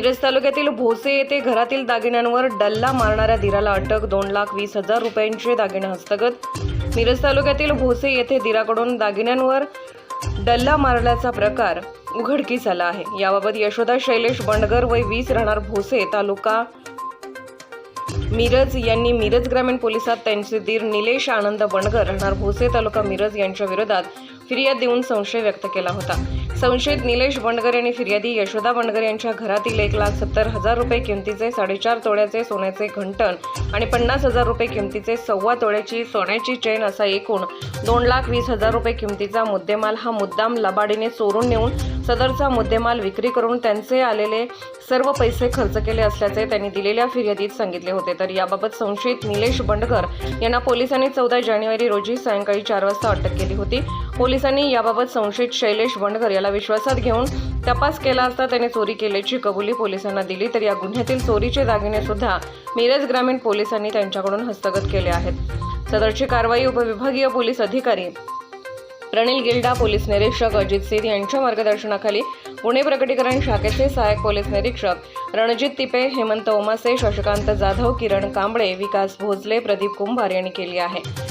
मिरज तालुक्यातील भोसे येथे घरातील दागिन्यांवर डल्ला मारणाऱ्या दिराला अटक दोन लाख वीस हजार रुपयांचे दागिने हस्तगत. मिरज तालुक्यातील भोसे येथे दिराकडून दागिन्यांवर डल्ला मारल्याचा प्रकार उघडकीस आला आहे. याबाबत यशोदा शैलेश बंडगर वय वीस राहणार भोसे तालुका मिरज यांनी मिरज ग्रामीण पोलिसात त्यांचे दीर निलेश आनंद बंडगर राहणार भोसे तालुका मिरज यांच्या विरोधात फिर्याद देऊन संशय व्यक्त केला होता. संशयित निलेश बंडगर यांनी फिर्यादी यशोदा बंडगर यांच्या घरातील एक लाख सत्तर हजार रुपये किमतीचे साडेचार तोळ्याचे सोन्याचे घंटण आणि पन्नास हजार रुपये किमतीचे सव्वा तोळ्याची सोन्याची चेन असा एकूण दोन लाख वीस हजार रुपये किमतीचा मुद्देमाल. हा मुद्दाम लबाडीने चोरून नेऊन सदरचा मुद्देमाल विक्री करून त्यांचे आलेले सर्व पैसे खर्च केले असल्याचे त्यांनी दिलेल्या फिर्यादीत सांगितले होते. तर याबाबत संशयित निलेश बंडकर यांना पोलिसांनी चौदा जानेवारी रोजी सायंकाळी चार वाजता अटक केली होती. पोलिसांनी याबाबत संशयित शैलेश वणकर याला विश्वासात घेऊन तपास केला असता त्याने चोरी केल्याची कबुली पोलिसांना दिली. तर या गुन्ह्यातील चोरीचे दागिने सुद्धा मिरज ग्रामीण पोलिसांनी त्यांच्याकडून हस्तगत केले आहेत. सदरची कारवाई उपविभागीय पोलीस अधिकारी प्रणिल गिल्डा पोलीस निरीक्षक अजित सिंह यांच्या मार्गदर्शनाखाली पुणे प्रकटीकरण शाखेचे सहाय्यक पोलीस निरीक्षक रणजित तिपे हेमंत ओमासे शशिकांत जाधव किरण कांबळे विकास भोजले प्रदीप कुंभार यांनी केली आहे.